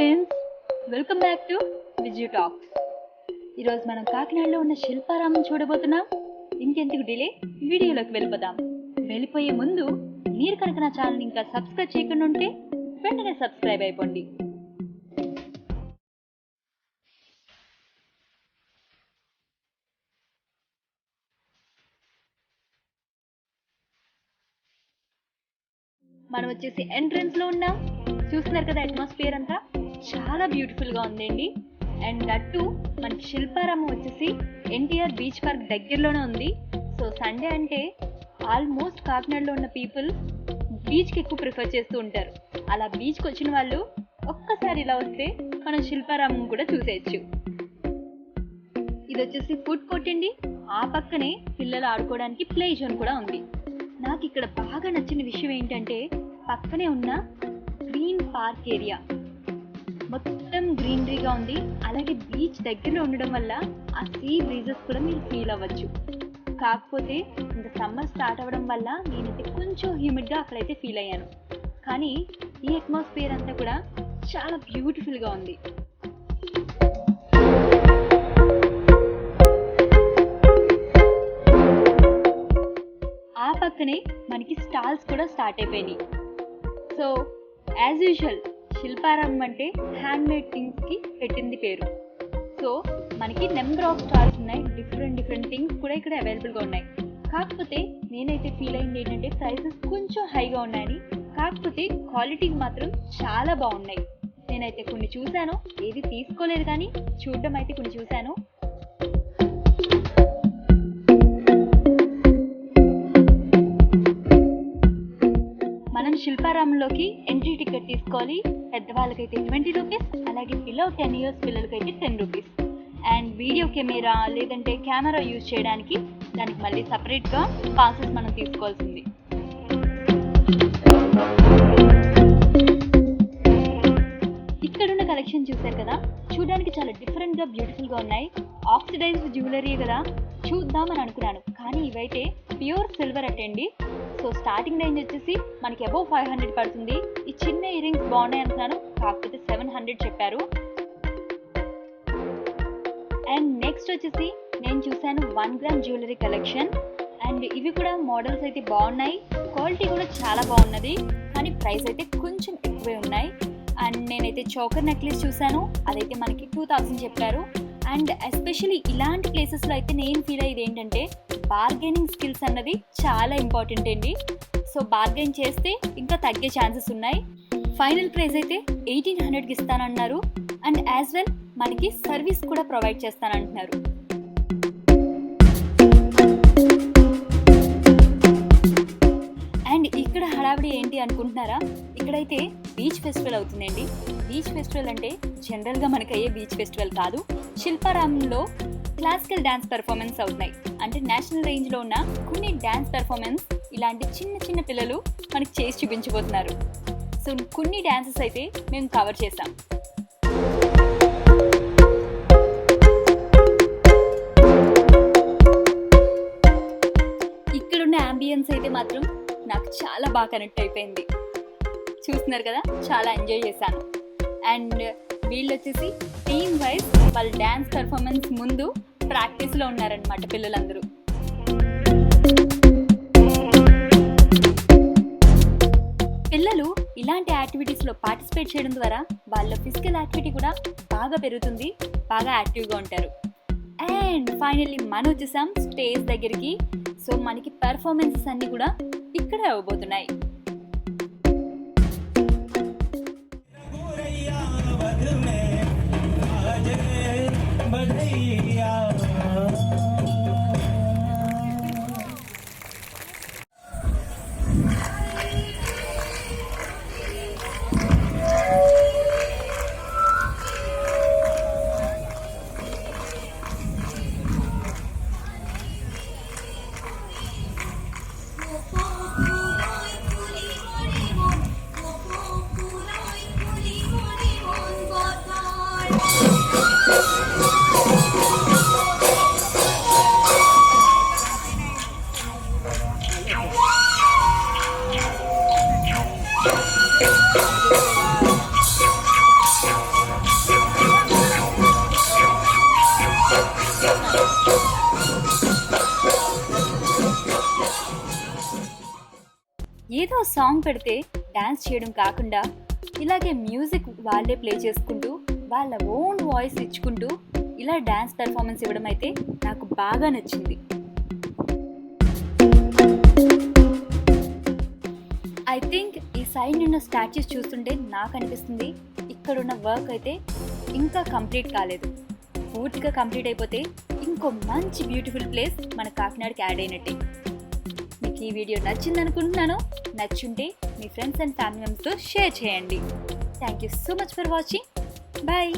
Friends welcome back to Vijay talks. ఈరోజు మనం కాకినాడలో ఉన్న శిల్పారామం చూడబోతున్నాం. ఇంకెందుకు డిలే? వీడియోలోకి వెళ్ళిపోదాం. వెళ్ళిపోయే ముందు మీరు కనుక నా ఛానల్ ఇంకా సబ్స్క్రైబ్ చేయకుండా ఉంటే వెంటనే సబ్స్క్రైబ్ అయిపోండి. మనం వచ్చేసి ఎంట్రన్స్లో ఉన్నాం. చూస్తున్నారు కదా అట్మాస్ఫియర్ అంతా? చాలా బ్యూటిఫుల్గా ఉందండి. అండ్ అటు మనకి శిల్పారామం వచ్చేసి ఎన్టీఆర్ బీచ్ పార్క్ దగ్గరలోనే ఉంది. సో సండే అంటే ఆల్మోస్ట్ కాకినాడలో ఉన్న పీపుల్ బీచ్కి ఎక్కువ ప్రిఫర్ చేస్తూ ఉంటారు. అలా బీచ్కి వచ్చిన వాళ్ళు ఒక్కసారి ఇలా వస్తే మనం శిల్పారామం కూడా చూసేయచ్చు. ఇది వచ్చేసి ఫుడ్ కోర్ట్ అండి. ఆ పక్కనే పిల్లలు ఆడుకోవడానికి ప్లే జోన్ కూడా ఉంది. నాకు ఇక్కడ బాగా నచ్చిన విషయం ఏంటంటే పక్కనే ఉన్న గ్రీన్ పార్క్ ఏరియా. మొత్తం గ్రీనరీగా ఉంది. అలాగే బీచ్ దగ్గరలో ఉండడం వల్ల ఆ సీ బ్రీజెస్ కూడా మీరు ఫీల్ అవ్వచ్చు. కాకపోతే ఇంత సమ్మర్ స్టార్ట్ అవ్వడం వల్ల నేనైతే కొంచెం హ్యూమిడ్గా అక్కడైతే ఫీల్ అయ్యాను. కానీ ఈ అట్మాస్ఫియర్ అంతా కూడా చాలా బ్యూటిఫుల్గా ఉంది. ఆ పక్కనే మనకి స్టాల్స్ కూడా స్టార్ట్ అయిపోయినాయి. సో యాజ్ యూజువల్ శిల్పారామం అంటే హ్యాండ్ మేడ్ థింగ్స్కి పెట్టింది పేరు. సో మనకి నెంబర్ ఆఫ్ స్టాల్స్ ఉన్నాయి. డిఫరెంట్ డిఫరెంట్ థింగ్స్ కూడా ఇక్కడ అవైలబుల్గా ఉన్నాయి. కాకపోతే నేనైతే ఫీల్ అయింది ఏంటంటే ప్రైసెస్ కొంచెం హైగా ఉన్నాయని. కాకపోతే క్వాలిటీ మాత్రం చాలా బాగున్నాయి. నేనైతే కొన్ని చూశాను. ఏది తీసుకోలేదు కానీ చూడడం అయితే కొన్ని చూశాను. మనం శిల్పారామంలోకి తీసుకోవాలి పెద్దవాళ్ళకైతే ట్వంటీ రూపీస్ అలాగే బిలో టెన్ ఇయర్స్ పిల్లలకైతే ten rupees. And video camera లేదంటే కెమెరా యూజ్ చేయడానికి దానికి మళ్ళీ సపరేట్గా పాసెస్ మనం తీసుకోవాల్సింది. ఇక్కడున్న కలెక్షన్ చూశారు కదా? చూడడానికి చాలా డిఫరెంట్గా బ్యూటిఫుల్గా ఉన్నాయి. ఆక్సిడైజ్డ్ జ్యువెలరీ కదా? చూద్దామని అనుకున్నాను. కానీ ఇవైతే ప్యూర్ సిల్వర్ అటండి సో స్టార్టింగ్ రేంజ్ వచ్చేసి మనకి అబౌవ్ ఫైవ్ హండ్రెడ్ పడుతుంది. ఈ చిన్న ఇయర్ రింగ్స్ బాగున్నాయి అంటున్నాను. కాకపోతే సెవెన్ హండ్రెడ్ చెప్పారు. అండ్ నెక్స్ట్ వచ్చేసి నేను చూశాను one gram jewellery collection and ఇవి కూడా మోడల్స్ అయితే బాగున్నాయి. క్వాలిటీ కూడా చాలా బాగున్నది. కానీ ప్రైస్ అయితే కొంచెం ఎక్కువే ఉన్నాయి. అండ్ నేనైతే చోకర్ నెక్లెస్ చూశాను. అదైతే మనకి టూ థౌజండ్ చెప్పారు. అండ్ ఎస్పెషలీ ఇలాంటి ప్లేసెస్లో అయితే నేను ఫీల్ అయ్యేది ఏంటంటే బార్గెనింగ్ స్కిల్స్ అన్నది చాలా ఇంపార్టెంట్ అండి. సో బార్గెన్ చేస్తే ఇంకా తగ్గే ఛాన్సెస్ ఉన్నాయి. ఫైనల్ ప్రైజ్ అయితే ఎయిటీన్ హండ్రెడ్కి ఇస్తానన్నారు. అండ్ యాజ్ వెల్ మనకి సర్వీస్ కూడా ప్రొవైడ్ చేస్తానంటున్నారు. అండ్ ఇక్కడ హడావిడి ఏంటి అనుకుంటున్నారా? ఇక్కడైతే బీచ్ ఫెస్టివల్ అవుతుందండి. బీచ్ ఫెస్టివల్ అంటే జనరల్గా మనకి అయ్యే బీచ్ ఫెస్టివల్ కాదు. శిల్పారామంలో క్లాసికల్ డ్యాన్స్ పెర్ఫార్మెన్స్ అవుతున్నాయి. అంటే నేషనల్ రేంజ్లో ఉన్న కొన్ని డ్యాన్స్ పెర్ఫార్మెన్స్ ఇలాంటి చిన్న చిన్న పిల్లలు మనకి చేసి చూపించబోతున్నారు. సో కొన్ని డ్యాన్సెస్ అయితే మేము కవర్ చేసాం ఇక్కడున్న అంబియన్స్ అయితే మాత్రం నాకు చాలా బాగా కనెక్ట్ అయిపోయింది. చూస్తున్నారు కదా చాలా ఎంజాయ్ చేశాను. అండ్ వీళ్ళు వచ్చేసి టీమ్ వైజ్ వాళ్ళ డ్యాన్స్ పెర్ఫార్మెన్స్ ముందు ప్రాక్టీస్లో ఉన్నారనమాట పిల్లలందరూ. పిల్లలు ఇలాంటి యాక్టివిటీస్లో పార్టిసిపేట్ చేయడం ద్వారా వాళ్ళ ఫిజికల్ యాక్టివిటీ కూడా బాగా పెరుగుతుంది బాగా యాక్టివ్గా ఉంటారు. అండ్ ఫైనల్లీ మనం వచ్చేసాం స్టేజ్ దగ్గరికి. సో మనకి పెర్ఫార్మెన్సెస్ అన్నీ కూడా ఇక్కడే అవ్వబోతున్నాయి. ఏదో సాంగ్ పెడితే డ్యాన్స్ చేయడం కాకుండా ఇలాగే మ్యూజిక్ వాళ్ళే ప్లే చేసుకుంటూ వాళ్ళ ఓన్ వాయిస్ ఇచ్చుకుంటూ ఇలా డ్యాన్స్ పెర్ఫార్మెన్స్ ఇవ్వడం అయితే నాకు బాగా నచ్చింది. ఐ థింక్ ఈ సైన్ ఉన్న స్టాచ్యూస్ చూస్తుంటే నాకు అనిపిస్తుంది. ఇక్కడున్న వర్క్ అయితే ఇంకా కంప్లీట్ కాలేదు. పూర్తిగా కంప్లీట్ అయిపోతే ఇంకో మంచి బ్యూటిఫుల్ ప్లేస్ మన కాకినాడకి యాడ్ అయినట్టే. మీకు ఈ వీడియో నచ్చింది అనుకుంటున్నాను నచ్చుంటే మీ ఫ్రెండ్స్ అండ్ ఫ్యామిలీ మెంబర్స్తో షేర్ చేయండి. Thank you so much for watching bye